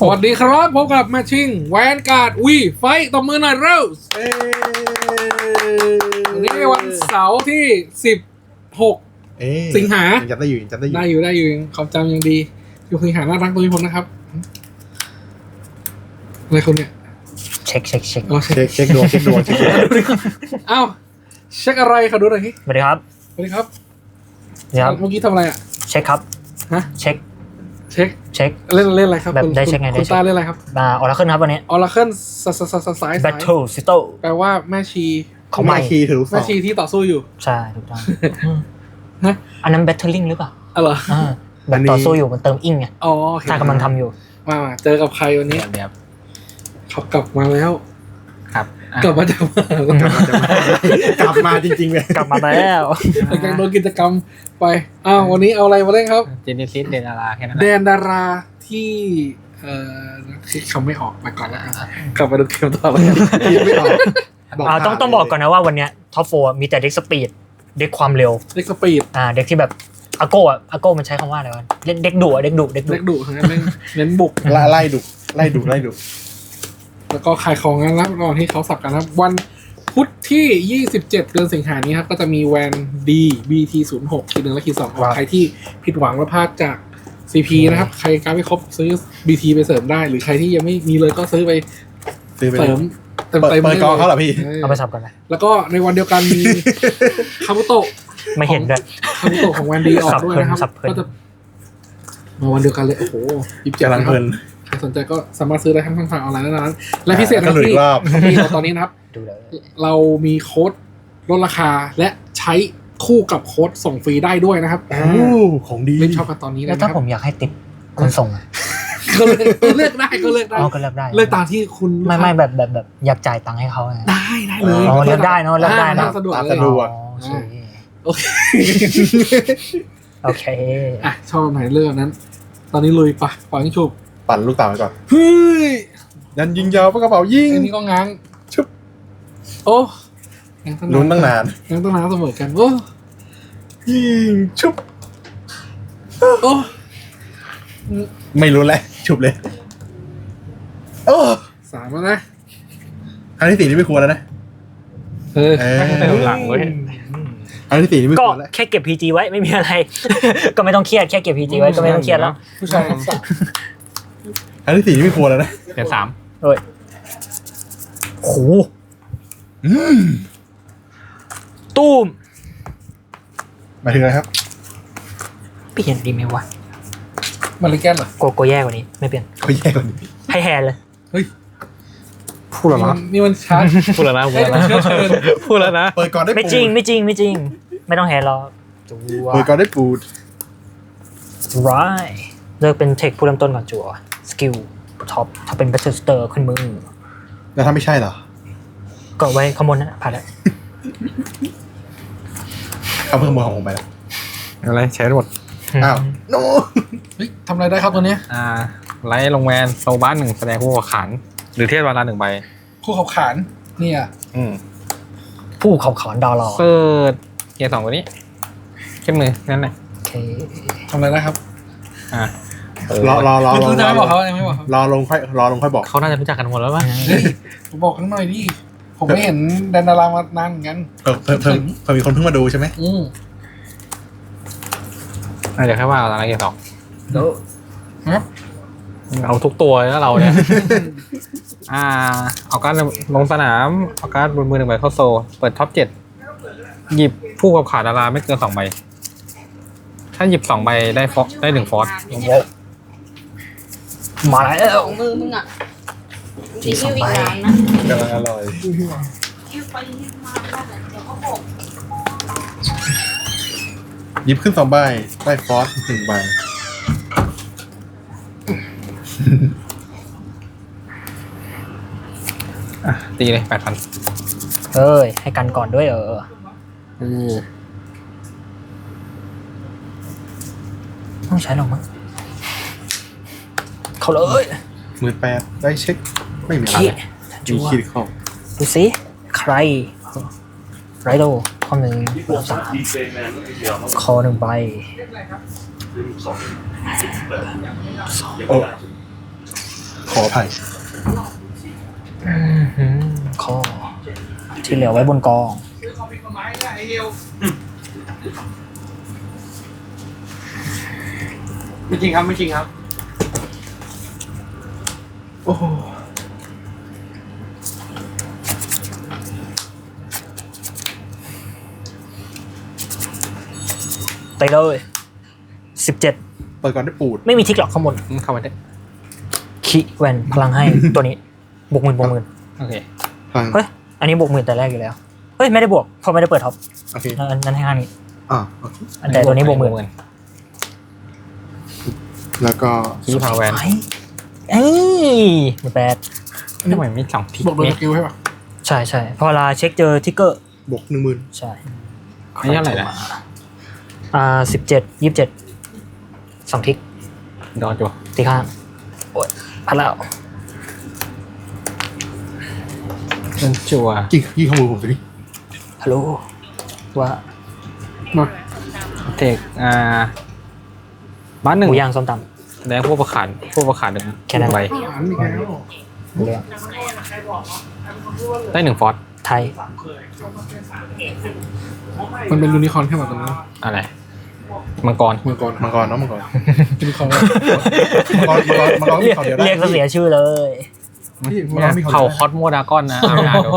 สวัสดีครับพบกับแมชชิ่งแวนการ์ดวีไฟตบมือหน่อยเร็วเอ้ยวันนี้วันเสาร์ที่ 16 เอ้ยสิงหา ยังจำได้อยู่ยังจำได้อยู่ได้อยู่ได้อยู่ยังความจำยังดีอยู่สิงหาน่ารักตัวนี้ผมนะครับอะไรคนเนี่ยเช็คเช็คเช็คอ๋อเช็คเช็คเช็คดวงเช็คดวงเช็คดวงเอ้าเช็คอะไรขอดูหน่อยทีสวัสดีครับสวัสดีครับ สวัสดีครับ เมื่อกี้ทำอะไรอะ เช็คครับ ฮะ เช็ค เช็คเช็คเล่นเล่นอะไรครับแบบคุณได้เช็คไงคุณได้เช็ค ตาเล่นอะไรครับมาออร์เคิลครับวันนี้ออร์เคิลสสสสสายสาย Battle s i t o แปลว่าแม่ชีของใหม่แม่คีถือลูกศแม่รชีที่ต่อสู้อยู่ ใช่ถูกต้องอืมฮะ อันนั้น Battling หรือเปล่าอ๋อเหรออ่าแบบต่อสู้อยู่มันเติมอิงไงอ๋อโอเคถ้ากำลังทำอยู่มามาเจอกับใครวันนี้แบบเขากลับมาแล้ว ครับอะกลับมาจากมากลับมาจริงๆเลยกลับมาแล้วหลังจากโดนกิจกรรมไปอ้าววันนี้เอาอะไรมาเล่นครับเจเนซิสเดนอาราแค่นั้นแดแหละนดาราที่เอ่อคิดคำไม่ออกไปก่อนแล้วกันกลับมาดูเกมต่อเลยคิดไม่ออกอ่าต้องต้องบอกก่อนนะว่าวันเนี้ยท็อปโฟมีแต่เด็กสปีดเด็กความเร็วเด็กสปีดอ่าเด็กที่แบบอาโก้อะอาโก้มันใช้คำว่าอะไรวะเด็กเด็กดุอะเด็กดุเด็กดุเด็กดุทั้งนั้นเล่นเน้นบุกไล่ไล่ดุไล่ดุไล่ดุ แล้วก็ขายของกันแล้วก่อนที่เขาสับกันนะครับวันพุธที่ 27 เดือนสิงหานี้ครับก็จะมีแวนดี BT 0 6ทีหนึ่งและทีสองของใครที่ผิดหวังและพลาดจาก CP นะครับ ใครการดไม่ครบซื้อ BT ไปเสริมได้ หรือใครที่ยังไม่มีเลยก็ซื้อไปซื้อไปเสริมเต็มเปิดเต็มเปิดกองเขาเหรอพี่ เอาไปสับกันเลยแล้วก็ในวันเดียวกันมี คาบุโตะ ไม่เห็นด้วย คาบุโตะของแวนดีออกด้วยนะครับสับเพลินก็จะมาวันเดียวกันเลย โอ้โหยิบเจ็ดกำลังเพลินใคร สนใจก็สามารถซื้อได้ทั้งทางออนไลน์และร้านและพิเศษก็นะเหลืออีที่กรอบที่เราตอนนี้นะครับดูเลยเรามีโค้ดลดราคาและใช้คู่กับโค้ดส่งฟรีได้ด้วยนะครับโอ้ของดีเล่นชอบกันตอนนี้เลแล้ยวนะคถ้ารับผมอยากให้ติปคนส่งอะก็เลือกก็เลือกได้ก็เลือกได้เอาก็เลือกได้เลือกตามที่คุณไม่ไม่แบบแบบแบบอยากจ่ายตังค์ให้เขาไงได้ได้เลยอ๋อเลือกได้เนอะเลือกได้เนอะาสะดวกตามเลยสะดวกอ๋อโอเคโอเคโอเคอะชอบแบบไหนเลือกอันนั้น ตอนนี้ลุยปะปล่อยให้ฉุบ ปั่นลูกเต่าไปก่อนเฮ้ยยันยิงยาวปากกระเป๋ายิงไอ้นี่ก็ง้างชุบโอ้ง้างตั้งลุ้นตั้งนานง้างตั้งนานเสมอกันโอ้ยิงชุบ โอ้ไม่รู้แหละชุบเลย โอ้สามแล้วนะครั้งที่สี่นี่ไม่ควรแล้วนะ เออเออเติมหลังเว้ยครั้งที่สี่นี่ไม่คก็วรแล้ว แค่เก็บ PG ไว้ไม่มีอะไร ก็ไม่ต้องเครียดแค่เก็บ PG ไว้ก็ไม่ต้องเครียดแล้ว ผู้ชายทักษะ ครั้งที่สี่นี่ไม่ควรแล้วนะเดี๋ยวสามเอ้ยโหอืมตู้มหมายถึงอะไรครับ เปลี่ยนดีไหมวะมาริแกนเหรอโกโกแย่กว่านี้ ไม่เปลี่ยนเขาแย่กว่านี้ให้แฮนเลยเฮ้ยพูดแล้วนี่นะมันนี่มันชาร์จพูดแล้วนะพูดแล้วนะเชื้อเชิญพูดแล้วนะเปิดก่อนได้ไม่ปูดจริงไม่จริงไม่จริง ไม่ต้องแฮนหรอกจัวเปิดก่อนได้ปูดร้ายเลือกเป็นเทคผู้เริ่มต้นก่อนจัวส กิลท็อปถ้าเป็นแบทเทิลสเตอร์ขึ้นมือ แล้วถ้าไม่ใช่เหรอ ก็ไว้ข้างบนนั่นนะผ่านแล้วเอาเพิ่มมือของผมไปแล้วอะไรใช้หมดอ้าวโนเฮ้ยทำอะไรได้ครับตัวเนี้ยอ่าไลท์ลงแวนโซบ้านหนึ่งแสดงผู้ขานหรือเทศวาราหนึ่งใบคู่ขับขานเนี่ย อืมผู้ขับขอนดาวรอเปิดเกียร์สองตัวนี้ขึ้นมือนั่นแหละโอเคทำอะไรได้ครับ อ่าเปิด รอรอรอรอคือจะรอไม่บอกเขายังไม่บอกเขารอลงค่อยรอลงค่อยบอกเขาน่าจะรู้จักกันหมดแล้วป่ะเฮ้ยผมบอกกันหน่อยดิผมไม่เห็นแดนดารามานานเหมือนกันเพิ่มเพิ่มเพิ่มเพิ่มมีคนเพิ่งมาดูใช่ไหมอืมอะเดี๋ยวแค่ว่าเอาอะไรเกียร์สองครับเอาทุกตัวเลยนะเราเนี่ย อ่า เอาการดลงสนามเอาการดบนมือหนึ่งใบเข้าโซ เปิดท็อปเจ็ดหยิบผู้กับขาดาราไม่เกินสองใบ ถ้าหยิบสองใบได้ฟอสได้หนึ่งฟอส มาแล้วของมือมึงอะจีสองใบนานนะกำลังอร่อยยิ้วไปยิ้วมาบ้านอะเดี๋ยวเขาบอกหยิบขึ้นสองใบได้ฟอสหนึ่งใบอะตีเลยแปดพันเอ้ย ให้กันก่อนด้วยเอออือต้องใช้หรอกมั้ง เขาเลยหมื่นแปดได้เช็ค ไม่มีอะไรขี้มีจัวคิดเข้าดูสิใครไรโดข้อหนึ่งสามคอหนึ่งใบโอ้ขออภัยอื้อหือข้อที่เหลือไว้บนกองไม่จริงครับ ไม่จริงครับ โอ้โหไปเลยสิบเจ็ดเปิดก่อนได้ปูดไม่มีทิกหรอกข้างบนเข้ามาได้คิแวนพลังให้ ตัวนี้บวกหมื่นบวกหมื่นโอเคฟังเฮ้ยอันนี้บวกหมื่นแต่แรกอยู่แล้วเฮ้ยไม่ได้บวกเพราะไม่ได้เปิดท็อปโอเคนั่นนั่นให้ห้านี้อ่าโอเคแต่ตัวนี้บวกหมื่นแล้วก็คีพาวแวน ไอ้ เอ้ยหมื่นแปดทำไมไม่สองทิกบอกโดยนี่สกิลใช่ปะใช่ใช่พอเวลาเช็คเจอทิกเกอร์บวกหนึ่งหมื่นใช่อันนี้เท่าไหร่นะอ่าสิบเจ็ดยี่สิบเจ็ดสองทิกดอนจูตีข้างโอ้ยพัดแล้วเป็นจัวจริงยี่ขโมยผมสิฮัลโหลว่ามาเทคอ่าบ้านหหนึ่งมูย่างส้มต แสดงพวกประขานพวกประขานหนึ่งแค่นั้น ใบอ่านอีกแล้วำเรื่องได้หนึ่งฟอสไทย มันเป็นยูนิคอร์นแค่แบบนั้นอะไรมังกรเมื่อก่อนมังกรเนาะมังกรยูนิคอร์นมังกรมังกรมังกรมีเขาเดียวได้เรียกก็เสียชื่อเลย พี่มังกรมีเขาเผ่าเดียวคอสโมดากอนนะเอาไปอ่านดู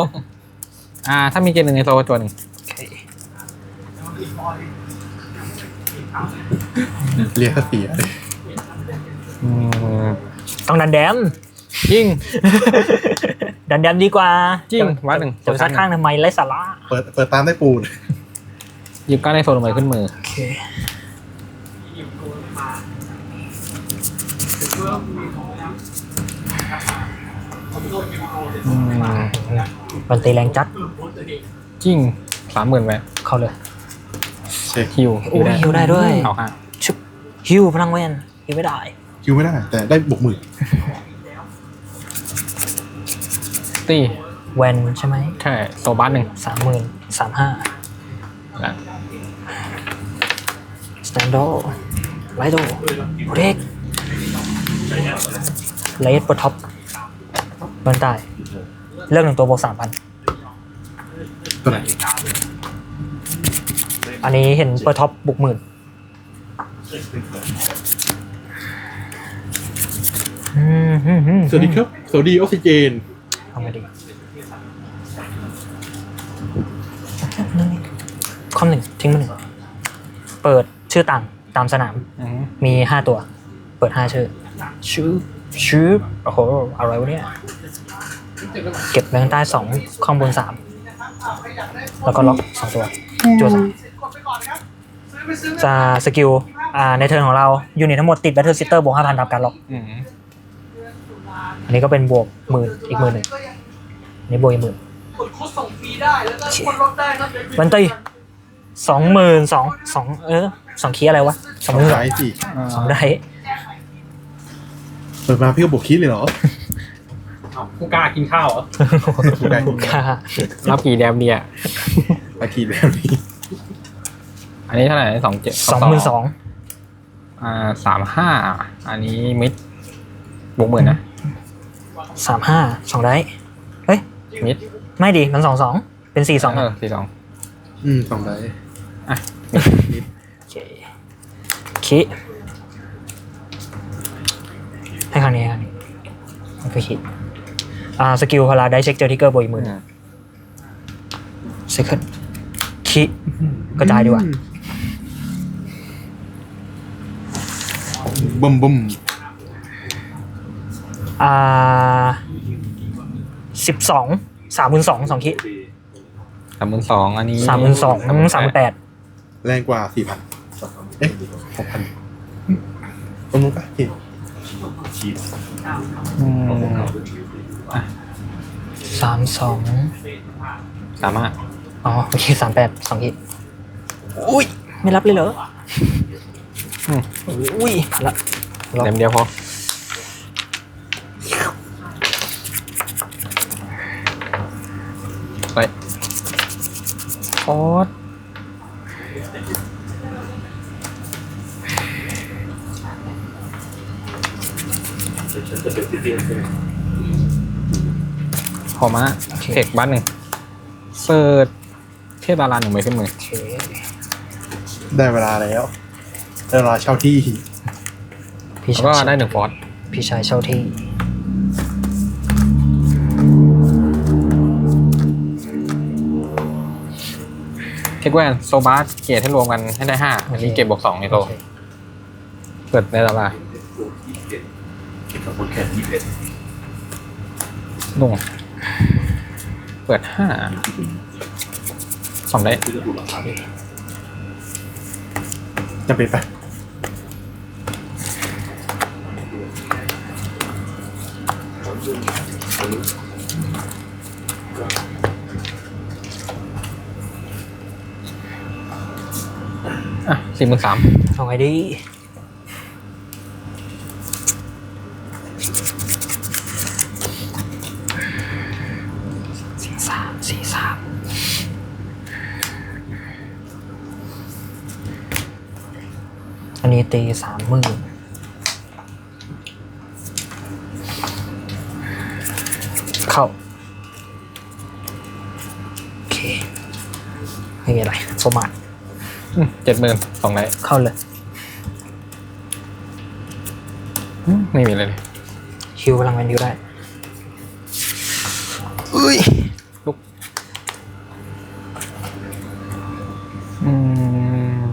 อ่า ถ้ามีเกณฑ์หนึ่งในโซตัวหนึ่งเรียกเขาเสียเลย อืมต้องดันแดม ยิ่งดันแดมดีกว่าจริงวัดหนึ่ง จะไปซัดข้างทำไมไร้สาระเปิดเปิดตามได้ปูดหยิบก้านในโซลงไปขึ้นมือ โอเคอืมมันตีแรงจัดจริงสามหมื่นแวะเข้าเลยเช็คฮิวโอ้ยฮิวได้ด้วยเอาฮะชุบฮิวพลังเวนฮิวไม่ได้ คิวไม่ได้ แต่ได้บวกหมื่นตีแวนใช่ไหมใช่โซบ้านหนึ่งสามหมื่นสามห้านะสแตนดอร์ไลโดเร็กเลสปท็อปเบิร์นตายเลือกหนึ่งตัวบวกสามพันตัวไหนอันนี้เห็นเปิดท็อปบุกหมื่นอืมฮึ่มฮึ่ม สวัสดีครับ สวัสดีออกซิเจนเอามาดีข้อหนึ่งทิ้งมาหนึ่ง เปิดชื่อต่างตามสนามอืมมีห้าตัว เปิดห้าชื่อ ชื่อชื่อโอ้โหอะไรวะเนี่ย เก็บแบงค์ใต้สองข้างบนสาม แล้วก็ล็อกสองตัว จัวสามจะสกิลอ่าในเทิร์นของเรายูนิตทั้งหมดติดแบทเทิลซิสเตอร์บวกห้าพันตามการล็อก อืมอันนี้ก็เป็นบวกหมื่นอีกหมื่นหนึ่งอันนี้บวกอีกหมื่นกดโค้ดส่งฟรีได้แล้วก็คนลดได้นะเป็นวันตีสองหมื่นสองสองเออสองคีย์อะไรวะสองหมื่นสายสิสองได้เปิดมาพี่ก็บวกคิดเลยเหรอกูกล้ากินข้าวเหรอได้ค่ะรับกี่แดมเดียไปทีแบบนี้อันนี้เท่าไหร่สองเจ็ดสองหมื่นสองอ่าสามห้า อันนี้มิดบวกหมื่นนะ สามห้าสองได้เฮ้ยมิดไม่ดีมันสองสองเป็นสี่สองเออสี่สองอืมสองได้โอเคคิให้ครั้งนี้ให้ครั้งนี้มันคือคิอ่าสกิลพลาได้เช็คเจอทิกเกอร์บวกอีกหมื่นเซคันคิกระจายดีกว่าบึมบึม อ่าสิบสองสามหมื่นสองสองคิสามหมื่นสองอันนี้สามหมื่นสองสามหมื่นแปดแรงกว่าสี่พันเอ๊ะหกพันตรงนู้นปะที่อืมสามสองสามห้าอ๋อโอเคสามแปดสองคิอุ้ยไม่รับเลยเหรออืมอุ้ยผ่านละล็อกแดมเดียวพอ ไปโคตรฉันจะเป็นที่เรียนใช่ไหมพอมาเทคบ้านหนึ่ง เปิดเทพดาราหนึ่งใบขึ้นมือโอเคได้เวลาแล้วได้เวลาเช่าที่ พี่แล้วชายก็ได้หนึ่งฟอร์สพี่ชายเช่าที่ เทคแวนโซบาสเกียร์ให้รวมกันให้ได้ห้าอันนี้เก็บบวกสองในโตโอเคเปิดในดาราเก็บกับคนแค่ยี่สิบเอ็ดลงเปิดห้าสองได้ซื้อถูกราคาจะเป็นไป สี่หมื่นสามเอาไงดีสี่สามสี่สามอันนี้ตีสามหมื่นเข้า โอเค ไม่มีอะไรสมมาตร เจ็ดหมื่นสองได้เข้าเลยอืมไม่มีอะไรเลยฮิวพลังแมนฮิวได้อุ้ยอืม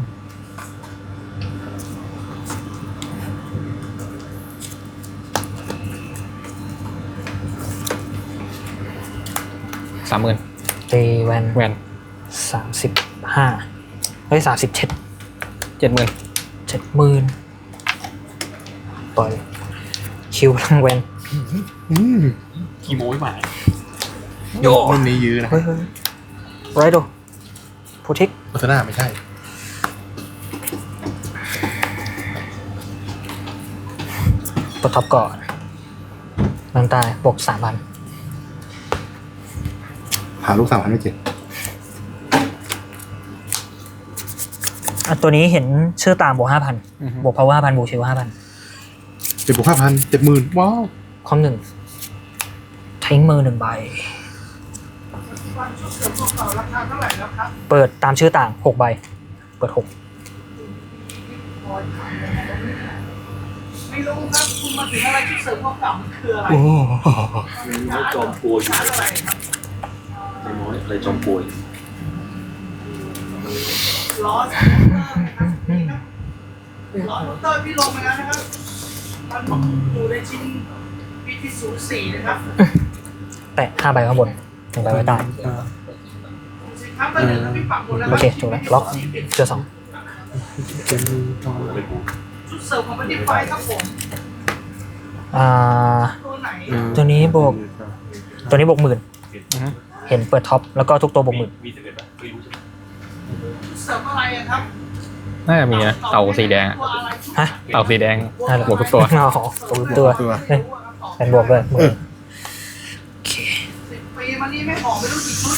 สามหมื่นตีแวนแวนสามสิบห้า เฮ้ยสามสิบเจ็ดเจ็ดหมื่นเจ็ดหมื่นปล่อย คิวพลังแวนอืมกี่โมยหมายโยรุ่นนี้ยื้อนะเฮ้ยเฮ้ยไรโดพูทิกพัฒนาไม่ใช่ปลดท็อปก่อนลังตายบวกสามพันหาลูกสามพันไม่เจ็ด อะตัวนี้เห็นชื่อตามบวกห้าพันบวกพาวเวอร์ห้าพันบวกชิวห้าพันเจ็ดบวกห้าพันเจ็ดหมื่นว้าวคอมหนึ่งทิ้งมือหนึ่งใบเปิดตามชื่อต่างหกใบ เปิดหกไม่รู้ครับ คุณมาถึงอะไรที่เสริมความเก่ามันคืออะไร โอ้ ไม่จอมป่วยอยู่อะไรครับไม่น้อยอะไรจอมป่วย ร้อนร้อนเตอร์พี่ลงไปแล้วนะครับมันอยู่ในชิ้นปีที่ศูนย์สี่นะครับแตะห้าใบข้างบนหนึ่งใบไว้ใต้สินค้าตัวหนึ่งแล้วพี่ปรับหมดแล้วโอเคถูกแล้วล็อกเจอสองชุดเสริมของมันที่ไฟครับผมอ่า ตัวไหนตัวนี้บวก ตัวนี้บวกหมื่นอือฮึเห็นเปิดท็อปแล้วก็ทุกตัวบวกหมื่นมีสิบเอ็ดไหมไม่รู้ใช่ไหมชุด เสริมอะไรอะครับน่าจะมีนะเต่าสีแดงอะตัวอะไรชุดฮะ เต่าสีแดงได้เหรอ บวกทุกตัวอ๋อตัวทุกตัว ตัว เอ้ยเป็นบวกด้วยหมื่นโอเค สิบปีมานี่ไม่หอมไม่รู้กี่ชุด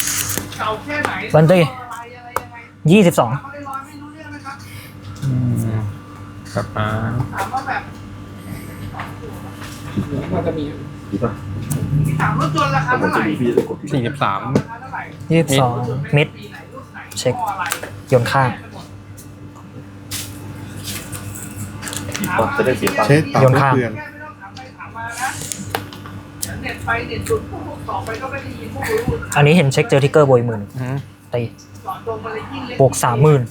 เก่าแค่ไหนบันตี้อะไรอะไรยังไงยี่สิบสองถามเขาลอยๆไม่รู้เรื่องนะครับอืมกลับมาถามว่าแบบน่าจะมีมีถามรถยนต์ราคาเท่าไหร่สี่สิบสามราคาเท่าไหร่ยี่สิบสองมิด ปีไหนรุ่นไหน เช็คข้ออะไรโยนข้างจะได้เสียตังค์เช็ดต่อโยนข้ามเพื่อนแค่ไม่ต้องถามไปถามมานะเดี๋ยวเน็ตไปเน็ตสุดพวกต่อไปก็ไม่ได้ยินพวกรู้อันนี้เห็นเช็คเจอทิกเกอร์บวกหมื่นอือฮึตีจอดตรงมาเลยยิ่งเล็กบวกสามหมื่น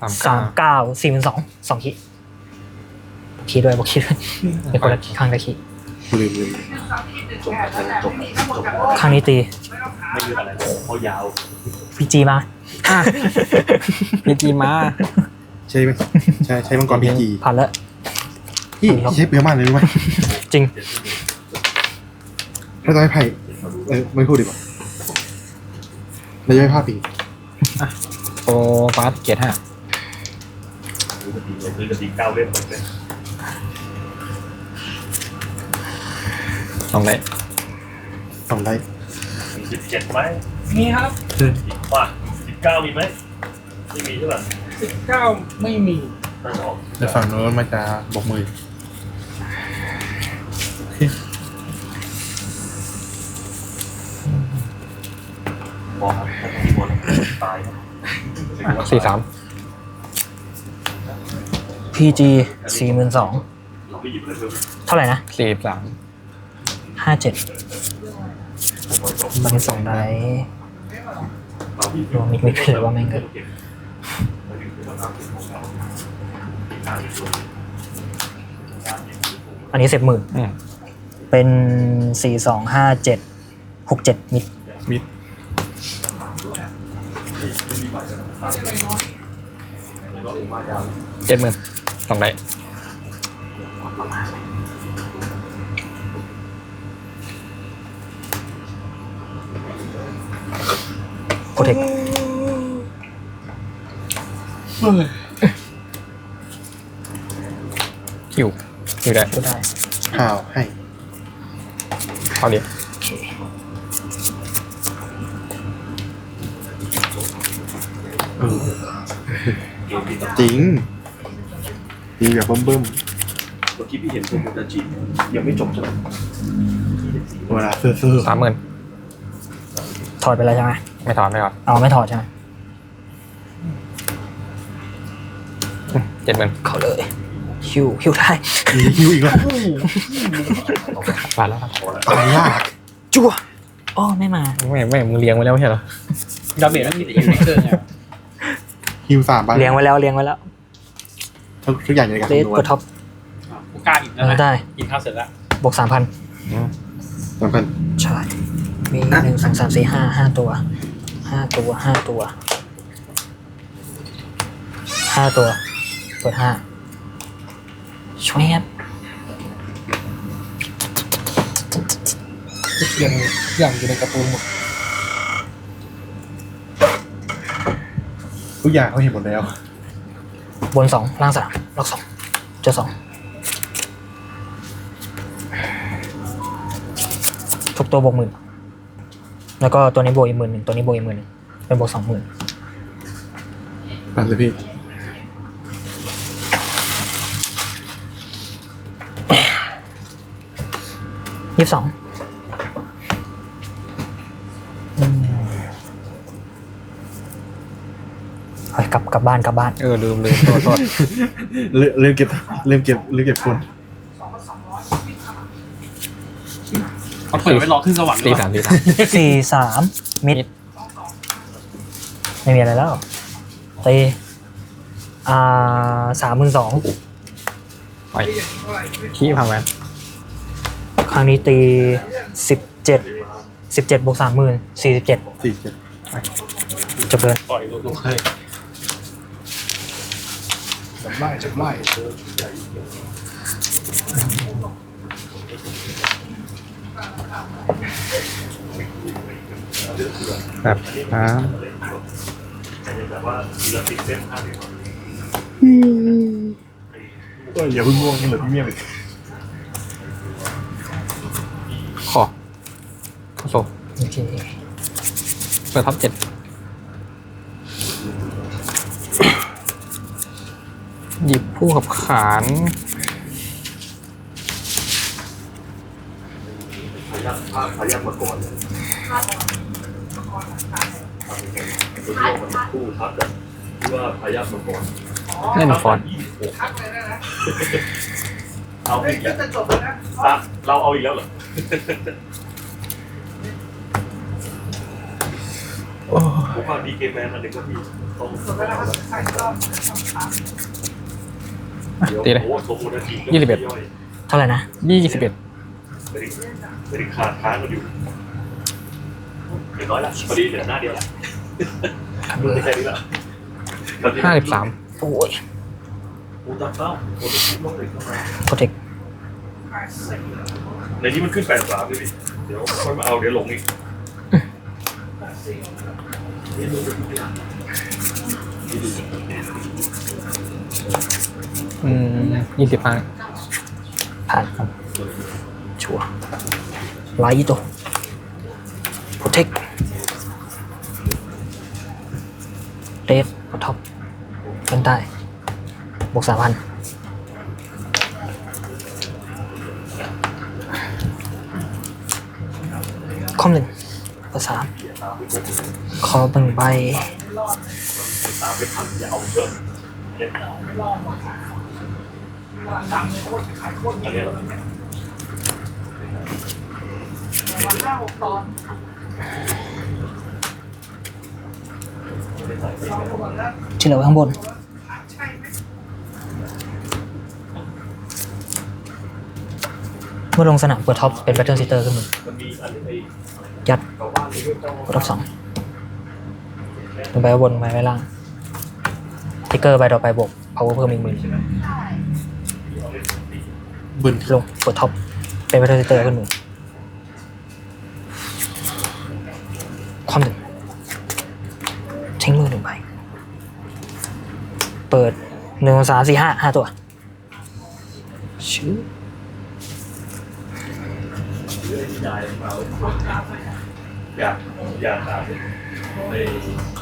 สามสามเก้าเก้าสี่หมื่นสองสองขีขีด้วยบวกขีด้วยเป็นคนละข้างละขีลืมลืมสามขีดหนึ่งแค่นั้นแหละไม่มีทั้งหมดจากโลกข้างนี้ตีไม่ต้องถามไม่ยืดอะไรเพราะยาวพีจีมา มีจีมาใช่ไหมใช่ใช้มังกรพีจีผ่านแล้วพี่พี่ใช้เปรี้ยวมากเลยรู้ไหมจริง ไม่ต้องให้ไพ่เออไม่พูดดีกว่าเราจะไม่พลาดปีโซบาสเกียร์ห้าซื้อกระดิ่งเลยซื้อกระดิ่งเก้าเล่มหมดเลยสองได้สองได้มีสิบเจ็ดไหมมีครับว่าสิบ เก้ามีไหมไม่มีใช่ป่ะสิบเก้าไม่มี น่าจะออกแฝั่งโน้นมาจะบอกมือบอกบตายครับสี่สาม PG สี่หมื่นสองเท่าไหร่นะสี่สามห้าเจ็ดผมขอจบมันสองไดร มมิกมิกไปเลยว่าแม่งเกินอันนี้สิบหมื่นอืมเป็นสี่สองห้าเจ็ดหกเจ็ดมิดมิดเจ็ดหมื่นสองได้ โปรเทคคิวคิวได้ก็ได้ข่าวให้เข้าเดียวโอเคจริงจริงแบบเบิ่มเมื่อกี้พี่เห็นโปรโมทจียังไม่จบใช่ไหมๆเวลาซื่อสามหมื่นถอดไปแล้วใช่ไหม ไม่ถอนไม่ถอนเอาไม่ถอดใช่ไหมเจ็ดหมื่นเขาเลยฮิวฮิวได้ๆมีคิวอีกแล้วผ่านแล้วครับตายยากจั่วอ้อไม่มาไม่ไม่มึงเลี้ยงไว้แล้วไม่ใช่เหรอดาเมจนั่นมีแต่ยังไม่เกินไงคิวสามใบเลี้ยงไว้แล้วเลี้ยงไว้แล้วทุกทุกอย่างอยู่ในการเลสคำนวกณดท็อปกูกล้าอีกเอแล้วอนะได้กินข้าวเสร็จแล้วบวกสามพันอืมสำคัญใช่มีหนึ่งสองสามสี่ห้าห้าตัว ห้าตัวห้าตัวห้าตัวเปิดห้าช่วยครับอย่างอย่างอยู่ในการ์ตูนหมดทุกอย่างเขาเห็นหมดแล้ว บนสองล่างสามล็อกสองเจอสองทุกตัวบวกหมื่น แล้วก็ตัวนี้บวกอีกหมื่นหนึ่งตัวนี้บวกอีกหมื่นหนึ่งเป็นบวกสองหมื่นนั่นเลยพี่ ยี่สิบสองกลับกลับบ้านกลับบ้าน เออลืมลืมโทษโทษเริ่มเริ่มเก็บเริ่มเก็บเริ่มเก็บคน เขาเปิดไว้รอขึ้นสวรรค์สี่สามสี่สามสี่สามมิด ไม่มีอะไรแล้วตีอ่าสามหมื่นสองไปขี้พังแวนครั้งนี้ตีสิบเจ็ดสิบเจ็ดบวกสามหมื่นสี่สิบเจ็ดสี่เจ็ดจบเลยปล่อยลูกๆให้จับไล่จับไล่ แบบอ่าแต่ว่าทีละสิบเส้นห้าสิบก็อย่าเพิ่งง่วงยังเหลือพี่เมียอีกขอเข้าโซโอเคเปิดท็อปเจ็ดหยิบผู้ขับขาน พยักพยักมาก่อนคู่ทับกันที่ว่าพยักมาก่อนเล่นฟอนต์เอาเฮ้ยอีกแล้วจะจบแล้วนะอะเราเอาอีกแล้วเหรอผมว่าดีเกมแมนอันหนึ่งก็พี่ต้องจบแล้วนะครับใครชอบตีเลย โอ้โหโซโมนาทียี่สิบเอ็ดเท่าไหร่นะยี่สิบเอ็ดไม่ ได้ไม่ได้ขาดค้างกันอยู่เรียบร้อยละพอดีเหลือหน้าเดียวละไม่ใช่นี่ละห้าสิบสามโอ้ยกูตัดเป้าโอ้ยลงเลยเข้ามาโปรเทคในนี้มันขึ้นแปดสามเลยพี่เดี๋ยวค่อยมาเอาเดี๋ยวลงอีกอืมยี่สิบห้าผ่านครับชัวร์ ไลท์ตัวโปรเทคเรดท็อปกันใต้บวกสามพันคอมหนึ่งเปิดสามขอบึงใบตามไปทันอ เอาเพิ่มเล่นอันนี้เหรอห้าหกตอนที่เหลือไว้ข้างบน เมื่อลงสนามเปิดท็อปเป็นแบตเทิลซิสเตอร์ขึ้นมือมันมีอันนี้ไอ้ยัดชาวบ้านที่เจ้ากดท็อปสองลงไปไว้บนไว้ไว้ล่างติ๊กเกอร์ใบต่อไปบวก power เพิ่มอีกหมื่นบึนลงเปิดท็อปเป็นแบตเทิลซิสเตอร์ขึ้นมือ ความถึงทิ้งมือหนึ่งใบเปิดหนึ่งสองสามสี่ห้าห้าตัวชื่ออยากอยากตามใน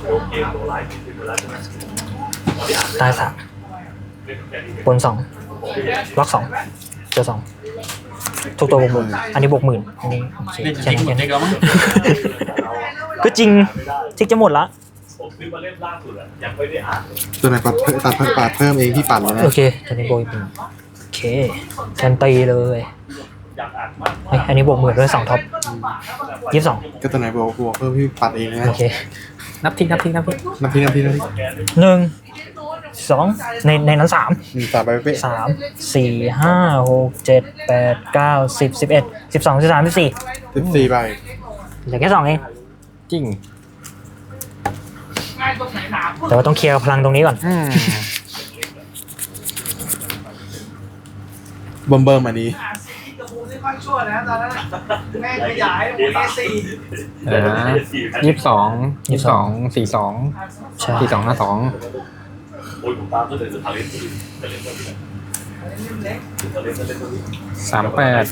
โลกเกมตัวไลฟ์ที่เวลาจะมาตายสามเล่นแค่นี้บนสองล็อกสองเจอสองทุกตัวบวกหมื่นอันนี้บวกหมื่นอันนี้โอเคแค่นั้นแค่นั้น ก็จริงทิกจะหมดละผมซื้อมาเล่มล่าสุดอะยังไม่ได้อ่านเลยตัวไหนปัดเพิ่มตัดเพิ่มปัดเพิ่มเองที่ปั่นเลยนะโอเคตอนนี้บวกอีกหมื่นโอเคแคนตีเลยอยากอ่านมากเฮ้ยอันนี้บวกหมื่นด้วยสองท็อปยี่สิบสองก็ตัวไหนบอกบวกเพิ่มที่ปัดเองเลยนะโอเค นับทิ้งนับทิ้งนับทิ้งน้ำพริกน้ำพริกน้ำพริกหนึ่งสองในในนั้นสามอืมสามใบเป๊ะสามสี่ห้าหกเจ็ดแปดเก้าสิบสิบเอ็ดสิบสองสิบสามสิบสี่สิบสี่ใบเหลือแค่สองเอง จริงง่ายตรงไหนหนาแต่ว่าต้องเคลียร์พลังตรงนี้ก่อนอืมเบิ่มเบิ่มอันนี้หาซีกับบูไม่ค่อยชั่วนะตอนนั้นแม่ขยายโอเคสี่เดี๋ยวนะยี่สิบสองยี่สิบสองสี่สองใช่สี่สองห้าสองโอ้ยผมตามตั้งแต่จะทาเล่นตัวนี้จะเล่นตัวนี้จะเล่นจะเล่นตัวนี้สามแปด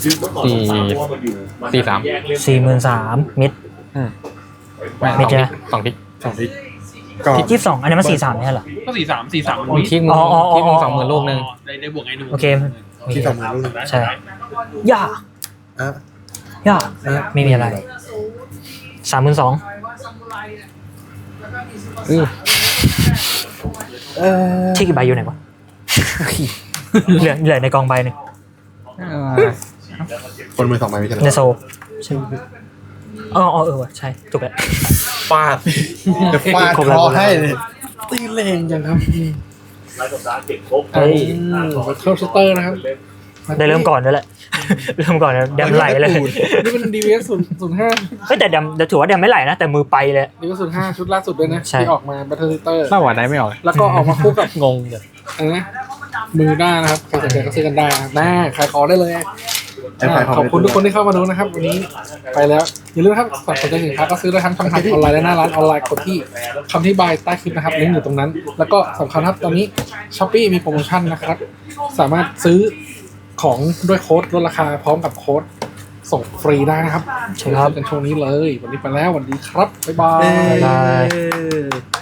เจอมาตียิบคือเมื่อก่อนผมตามเพราะว่ามันอยู่นสี่สามแยกเล่นสี่หมื่นสามมิดอืมไม่ไม่สองใช่ทิกสองทิกสองทิกก็ยี่สิบสองอันนี้มันสี่สามใช่เหรอ ก็สี่สามสี่สามมันมึงมีทิ้งมึงอ๋ออ๋ออ๋อ ทิ้งมึงสองหมื่นลูกหนึ่งได้ได้บวกไงหนูโอเค ที่สองหมื่นลูกหนึ่งใช่ ย่าอะย่าไม่มีอะไรสามหมื่นสองเออเออที่กี่ใบอยู่ไหนวะ เหลือเหลือในกองใบหนึ่งเออ คนมือสองใบไม่ใช่เหรในอโซใช่อ๋ออ๋อเออว่ะใช่ถูกแล้ว ฟาดจะฟาดครบคแล้วอครบแล้วให้เลยตีแรงจังครับอืมรายสัปดาห์เก็บครบเฮ้ยบัตเทิลสเตอร์นะครับได้เริ่มก่อนด้วยแหละ เริ่มก่อนนะแดมไหลเลยนี่เป็น DVS ศูนย์ศูนย์ห้าเฮ้ยแต่แดมแต่ถือว่าแดมไม่ไหลนะ แต่มือไปเลย DVS ศูนย์ห้าชุดล่าสุดด้วยนะใช่ ที่ออกมาบัตเทิลสเตอร์เล่าว่าได้ไม่ออกแล้วก็ออกมาคู่กับงงเลยอะไรนะมือด้านะครับใครสนใจก็ซื้อกันได้นะครับหน้าขายของได้เลย แอปพลายขอบคุณทุกคนที่เข้ามาดูนะครับ วันนี้ไปแล้ว อย่าลืมนะครับสนใจสินค้าก็ซื้อได้ทั้งทางทางออนไลน์และหน้าร้านออนไลน์กดที่คำที่บายใต้คลิปนะครับลิงก์อยู่ตรงนั้น แล้วก็สำคัญครับตอนนี้ช้อปปี้มีโปรโมชั่นนะครับ สามารถซื้อของด้วยโค้ดลดราคาพร้อมกับโค้ดส่งฟรีได้นะครับใช่ครับกันช่วงนี้เลย วันนี้ไปแล้วสวัสดีครับบ๊ายบายบ๊ายบายเอ้ย